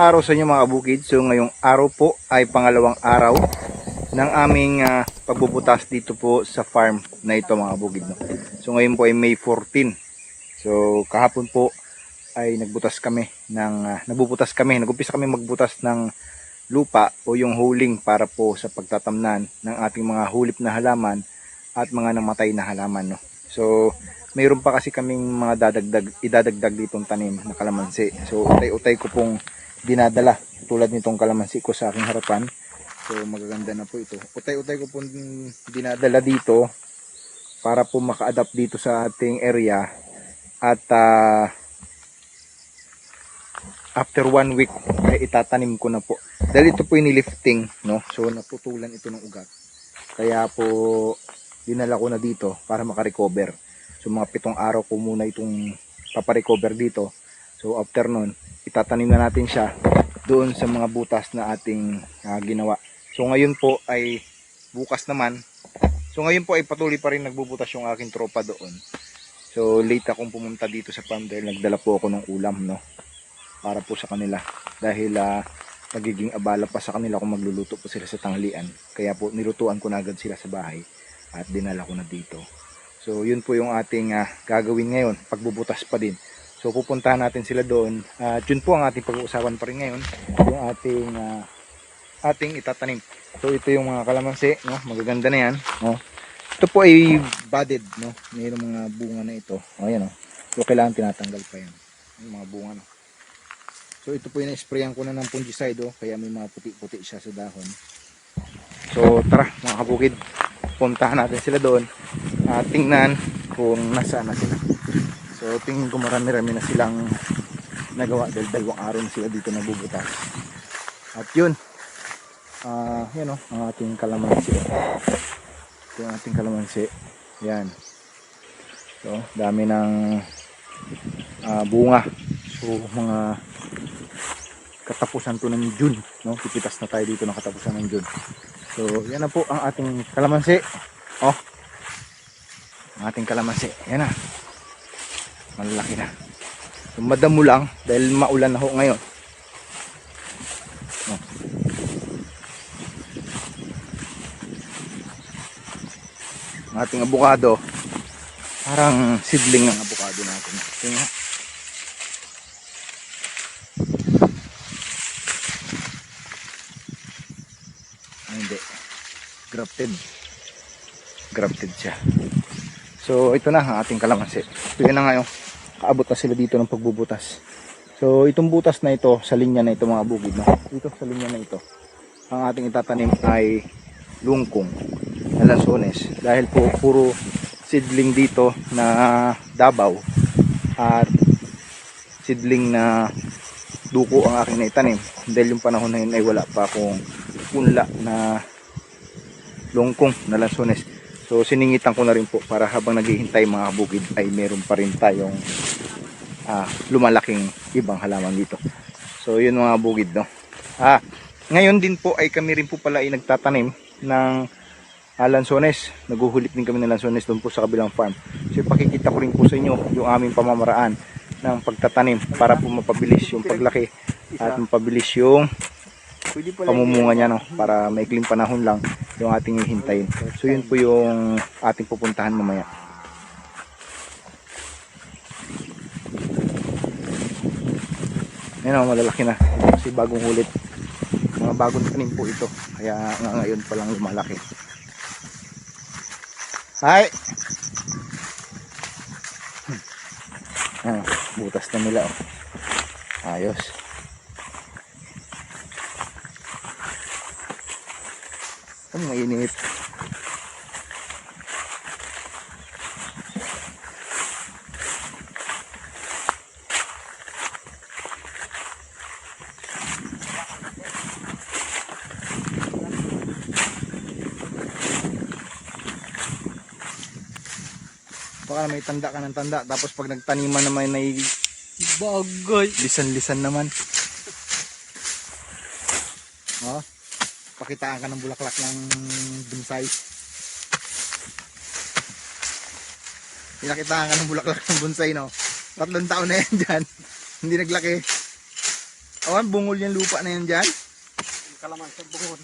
Araw sa inyo mga kabukid. So ngayong araw po ay pangalawang araw ng aming ah, pagbubutas dito po sa farm na ito mga kabukid. No? So ngayon po ay May 14. So kahapon po ay nagbutas kami ng ah, nagbubutas kami, nagumpisa kami magbutas ng lupa o yung huling para po sa pagtatamnan ng ating mga hulip na halaman at mga namatay na halaman. No? So mayroon pa kasi kaming mga dadagdag, idadagdag ditong tanim na kalamansi. So utay-utay ko pong dinadala tulad nitong kalamansi ko sa aking harapan. So magaganda na po ito. Utay-utay ko pong dinadala dito para po maka-adapt dito sa ating area at ah, after one week ay itatanim ko na po. Dahil ito po yung lifting, no? So naputulan ito ng ugat. Kaya po dinala ko na dito para makarecover. So mga pitong araw ko muna itong paparecover dito. So after nun, itatanim na natin siya doon sa mga butas na ating ah, ginawa. So ngayon po ay bukas naman. So ngayon po ay patuloy pa rin nagbubutas yung aking tropa doon. So late akong pumunta dito sa farm nagdala po ako ng ulam no. Para po sa kanila. Dahil ah, nagiging abala pa sa kanila kung magluluto po sila sa tanghalian. Kaya po nilutuan ko na agad sila sa bahay at dinala ko na dito. So yun po yung ating ah, gagawin ngayon, pagbubutas pa din. So pupuntahan natin sila doon. At yun po ang ating pag-uusapan pa rin ngayon, yung ating ah, ating itatanim. So ito yung mga kalamansi, no? Magaganda na yan, no? Ito po ay budded, no? Mayroong mga bunga na ito. O yan, no? So kailangan tinatanggal pa yan. Yung mga bunga, no? So ito po yung na-sprayan ko na ng fungicide, oh, kaya may mga puti-puti siya sa dahon. So tara, mga kabukid, puntahan natin sila doon at tingnan kung nasaan na sila. So tingin ko marami-rami na silang nagawa dahil dalawang araw na sila dito nagbubutas. At yun, ah yan o, ang ating kalamansi. Ito yung ating kalamansi. Yan. So, dami ng ah, bunga. So, mga katapusan to ng June. No? Pipitas na tayo dito ng katapusan ng June. So, yan na po ang ating kalamansi. Oh. Ang ating kalamansi. Yan na. Malalaki na. So, madamo lang dahil maulan na ho ngayon. Oh. Ang ating abukado. Parang sidling ng abukado natin. Ito nga. Ah, hindi. Grafted. Grafted siya. So, ito na ang ating kalamansi. Yun na nga yung kaabot na sila dito ng pagbubutas. So, itong butas na ito, sa linya na ito mga bukid, no? Dito sa linya na ito, ang ating itatanim ay lungkong na lansones. Dahil po, puro seedling dito na dabaw at seedling na duko ang aking naitanim. Dahil yung panahon na yun ay wala pa akong punla na lungkong na lansones. So siningitan ko na rin po para habang naghihintay mga bukid ay meron pa rin tayong ah, lumalaking ibang halaman dito. So yun mga bukid no. Ah, ngayon din po ay kami rin po pala ay nagtatanim ng ah, lansones. Naguhulit din kami ng lansones doon po sa kabilang farm. So ipakikita ko rin po sa inyo yung aming pamamaraan ng pagtatanim para po mapabilis yung paglaki at mapabilis yung pamumunga niya no para maikling panahon lang yung ating hihintayin. So yun po yung ating pupuntahan mamaya. Yan o, malalaki na. Kasi bagong hulit. Mga bagong tanim po ito. Kaya nga ngayon pa lang lumalaki. Hi! Ah, butas na nila oh. Ayos. Ang mainit. Baka may tanda ka ng tanda tapos pag nagtaniman naman may Bagay. lisan-lisan naman. Pakitaan ka ng bulaklak ng bonsai. Pinakitaan ka ng bulaklak ng bonsai, no? Tatlong taon na yan dyan. Hindi naglaki. Oh, bungol yung lupa na yan dyan. Kalaman sa bungon.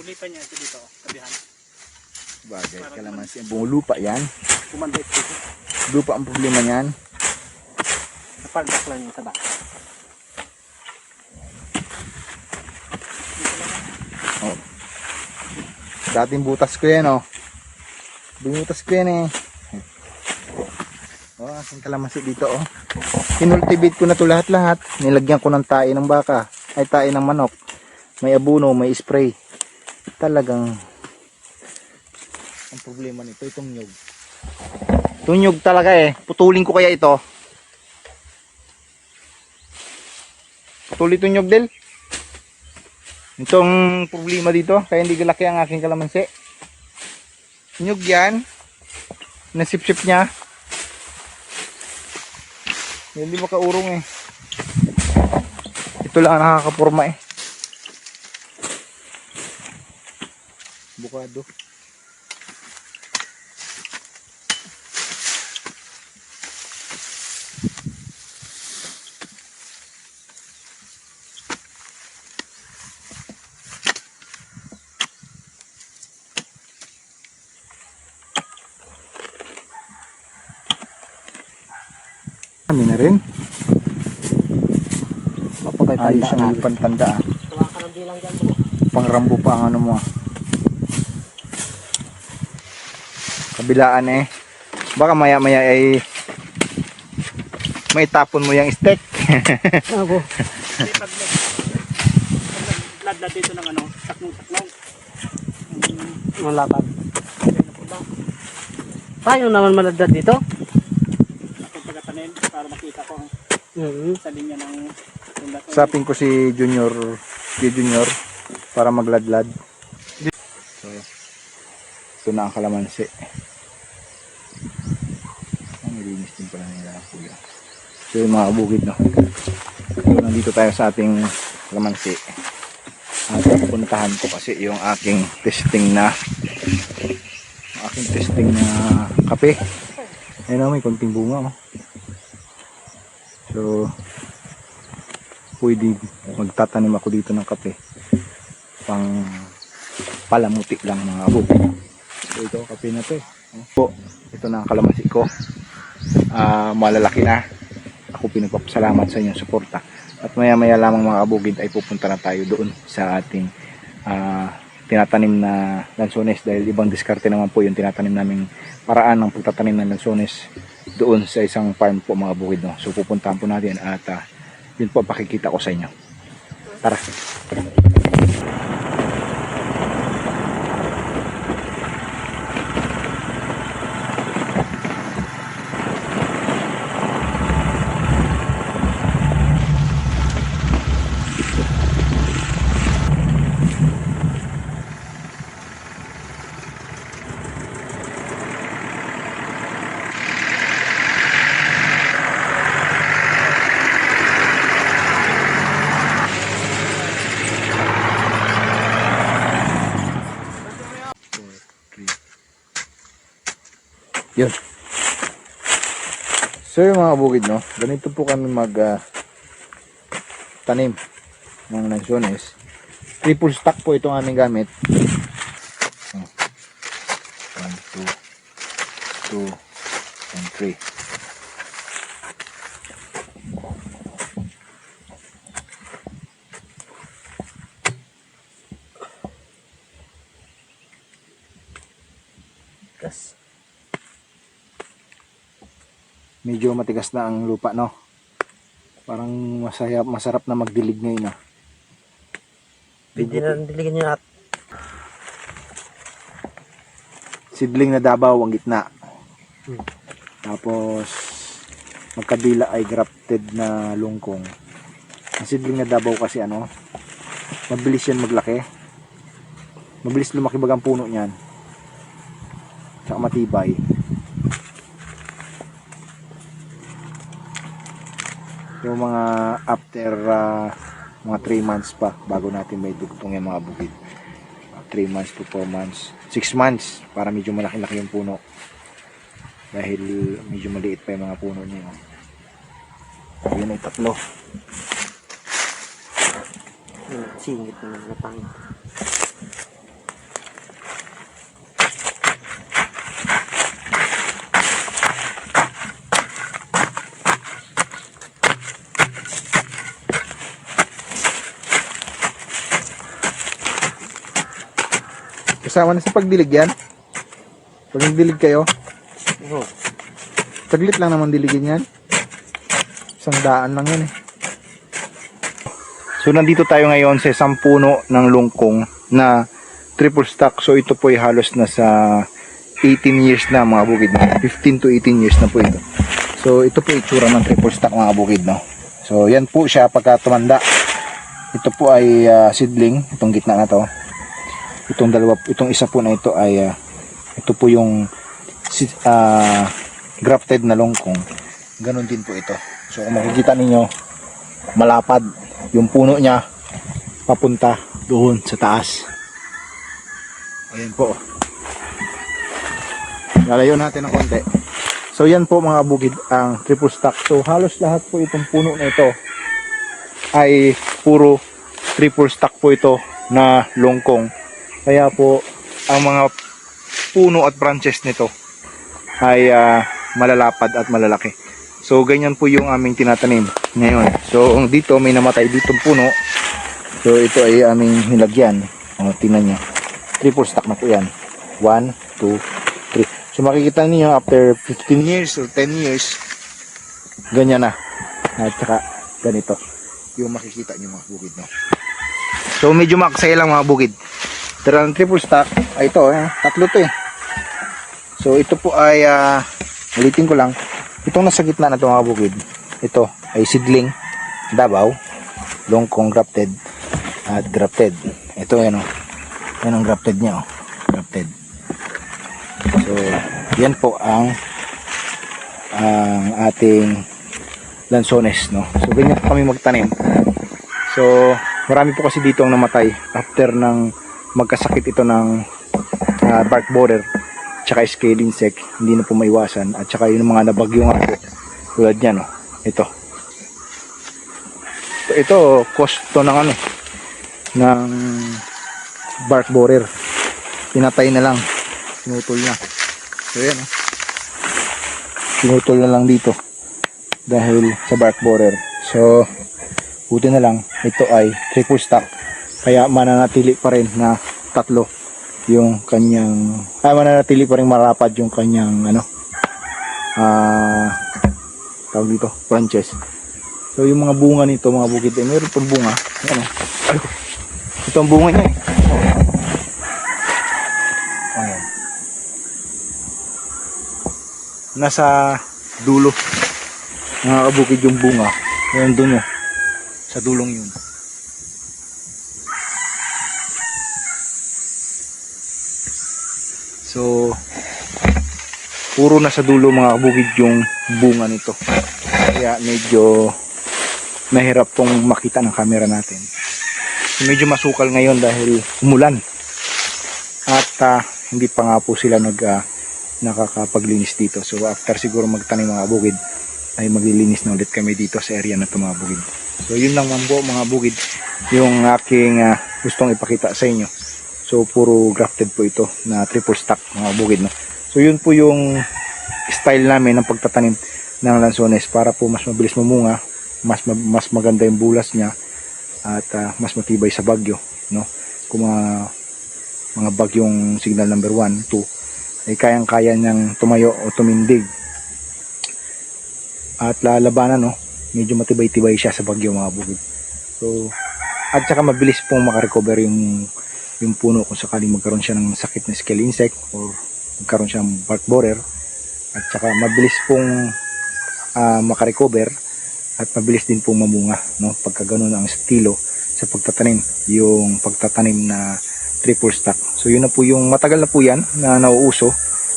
Bulitan niya ito dito, kabihan. Bagay, kalamansi. Bungol lupa yan. Kumanda ito. Lupa ang problema niyan. Napaldak lang yung sa baka. Dating butas ko yan, oh. Binutas ko yan, eh. Oh, aking kalamansi dito, oh. Kinultivate ko na to lahat-lahat. Nilagyan ko ng tae ng baka. Ay, tae ng manok. May abuno, may spray. Talagang ang problema nito, itong nyug. Itong nyug talaga eh. Putulin ko kaya ito. Putuli nyug, Del. Itong problema dito, kaya hindi galaki ang aking kalamansi. Nyug yan. Nasip-sip niya. Hindi makaurong eh. Ito lang ang nakakapurma eh. Bukado. Na rin. Ayos ang pantanda ah. Pangrambo pa ang ano mo ah. Kabilaan eh. Baka maya maya ay may tapon mo yung steak. Ako. Pag nag dito ng ano, taknong-taknong. Ang lapad. Paano naman maladad dito? Ako pagkatanim para makita ko ang Mm-hmm. sa linya ng tunda ko. Sapin ko si Junior, si Junior para magladlad. So, ito na ang kalamansi. Ang nilinis din pala nila kuya. So yung mga bukid no. So, nandito tayo sa ating kalamansi. At pupuntahan ko kasi yung aking testing na aking testing na kape. Ayun na, may konting bunga oh. So, pwede magtatanim ako dito ng kape. Pang palamuti lang mga abo so ito kape na to eh. Po ito na ang kalamansi ko. Ah, malalaki na. Ako pinagpapasalamat sa inyong suporta. At maya maya lamang mga abugid ay pupunta na tayo doon sa ating ah, tinatanim na lansones. Dahil ibang diskarte naman po yung tinatanim naming paraan ng pagtatanim ng lansones doon sa isang farm po mga bukid no. so pupuntahan po natin at ah, yun po pakikita ko sa inyo. Tara. So yung mga bukid no, ganito po kami mag uh, tanim ng lansones. Triple stack po itong aming gamit. 1, 2, 2, and 3. Medyo matigas na ang lupa no. Parang masaya, masarap na magdilig ngayon ah. Pwede na diligan nyo at sidling na dabaw ang gitna. Hmm. Tapos magkabila ay grafted na lungkong. Ang sidling na dabaw kasi ano, mabilis yan maglaki. Mabilis lumaki bagang puno niyan. Tsaka matibay. Yung mga after ah, mga 3 months pa bago natin may dugtong yung mga bukid. 3 months to 4 months. 6 months para medyo malaki-laki yung puno. Dahil medyo maliit pa yung mga puno niya. oh. Yun ay tatlo. Singit na ng Kasama na sa pagdilig yan. Pag nagdilig kayo, Oo. saglit lang naman diligin yan. Isang daan lang yan eh. So nandito tayo ngayon sa isang puno ng lungkong na triple stack. So ito po ay halos na sa 18 years na mga bukid. 15 to 18 years na po ito. So ito po itsura ng triple stack mga bukid. No? So yan po siya pagka tumanda. Ito po ay ah, seedling. Itong gitna na to. Itong dalawa, itong isa po na ito ay ah, ito po yung ah, grafted na longkong. Ganon din po ito. So kung makikita ninyo, malapad yung puno niya papunta doon sa taas. Ayan po. Lalayo natin ng konti. So yan po mga bukid ang triple stack. So halos lahat po itong puno na ito ay puro triple stack po ito na longkong. Kaya po ang mga puno at branches nito ay ah, malalapad at malalaki. So ganyan po yung aming tinatanim ngayon. So dito may namatay ditong puno. So ito ay aming nilagyan. O tingnan niyo. Triple stack na po yan. 1, 2, 3. So makikita niyo after 15 years or 10 years ganyan na. At saka ganito yung makikita niyo mga bukid no. So medyo maksaya lang mga bukid. Pero ang triple stack ay ito, eh, tatlo to eh. So ito po ay ah, ulitin ko lang. Itong nasa gitna na ito mga bukid. Ito ay seedling, dabaw, longkong grafted at grafted. Ito yan o. Yan ang grafted niya o. Grafted. So yan po ang ang ating lansones no. So ganyan kami magtanim. So marami po kasi dito ang namatay after ng magkasakit ito ng ah, bark borer tsaka scale insect hindi na po maiwasan. At tsaka yung mga nabagyo nga tulad niyan no ito. Ito cost to ng ano ng bark borer pinatay na lang. Pinutol na. So yan oh. pinutol na lang dito. Dahil sa bark borer so buti na lang ito ay triple stack kaya mananatili pa rin na tatlo yung kanyang ay mananatili pa rin marapad yung kanyang ano ah tawag dito branches so yung mga bunga nito mga bukid eh meron pang bunga. Ano? Ito ang bunga niya eh. Ayan. nasa dulo. Mga kabukid yung bunga. Ayan dun oh. Sa dulong yun So, puro na sa dulo mga kabukid yung bunga nito. Kaya medyo mahirap pong makita ng camera natin. So, medyo masukal ngayon dahil umulan. At ah, hindi pa nga po sila nag, ah, nakakapaglinis dito. So after siguro magtanim mga bukid, ay maglilinis na ulit kami dito sa area na ito mga bukid. So yun lang man po mga bukid, yung aking ah, gustong ipakita sa inyo. So puro grafted po ito na triple stack mga bukid. No? So yun po yung style namin ng pagtatanim ng lansones para po mas mabilis mamunga, mas ma- mas maganda yung bulas niya at ah, mas matibay sa bagyo, no? Kung mga mga bagyong signal number 1, 2 ay kayang-kaya niyang tumayo o tumindig. At lalabanan no, medyo matibay-tibay siya sa bagyo mga bukid. So at saka mabilis pong makarecover yung yung puno kung sakaling magkaroon siya ng sakit na scale insect or magkaroon siya ng bark borer. At saka mabilis pong ah, makarecover at mabilis din pong mamunga no? Pagka ganun ang estilo sa pagtatanim yung pagtatanim na triple stack. So yun na po yung matagal na po yan na nauuso.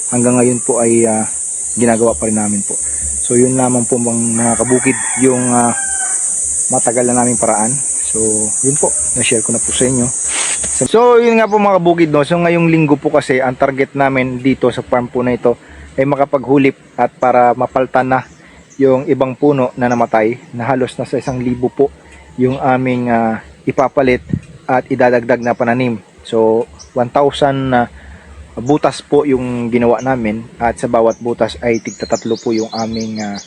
Hanggang ngayon po ay ah, ginagawa pa rin namin po. So yun lamang po mga, kabukid yung ah, matagal na naming paraan. So yun po. Na-share ko na po sa inyo So, yun nga po mga bukid, no? So, ngayong linggo po kasi, ang target namin dito sa farm po na ito ay makapaghulip at para mapaltan na yung ibang puno na namatay na halos nasa isang libo po yung aming ah, ipapalit at idadagdag na pananim. So 1,000 na butas po yung ginawa namin at sa bawat butas ay tigta tatlo po yung aming ah,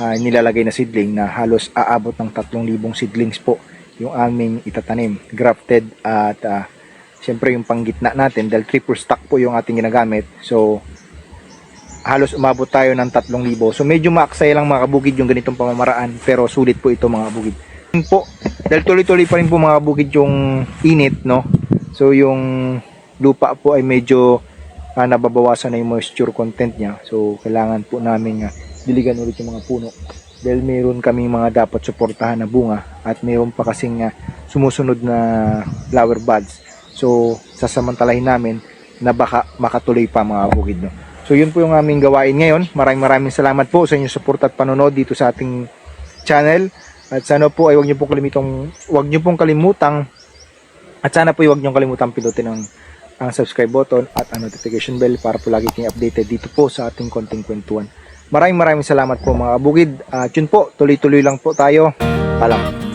ah, nilalagay na seedling na halos aabot ng 3,000 seedlings po yung aming itatanim, grafted at ah, syempre yung panggitna natin dahil triple stack po yung ating ginagamit. So halos umabot tayo ng 3,000. So medyo maaksaya lang mga kabukid yung ganitong pamamaraan pero sulit po ito mga kabukid. Po, dahil tuloy-tuloy pa rin po mga kabukid yung init, no? So yung lupa po ay medyo ah, nababawasan na yung moisture content niya. So kailangan po namin uh, diligan ulit yung mga puno. Dahil mayroon kaming mga dapat suportahan na bunga at mayroon pa kasing ah, sumusunod na flower buds. So sasamantalahin namin na baka makatuloy pa mga bukid. No? So yun po yung aming gawain ngayon. Maraming maraming salamat po sa inyong support at panonood dito sa ating channel. At sana po ay wag niyo pong kalimitong wag niyo pong kalimutang at sana po ay wag niyo kalimutang pindutin ang ang subscribe button at ang notification bell para po lagi kayong updated dito po sa ating konting kwentuhan. Maraming maraming salamat po mga bukid. At yun po, tuloy-tuloy lang po tayo. Paalam.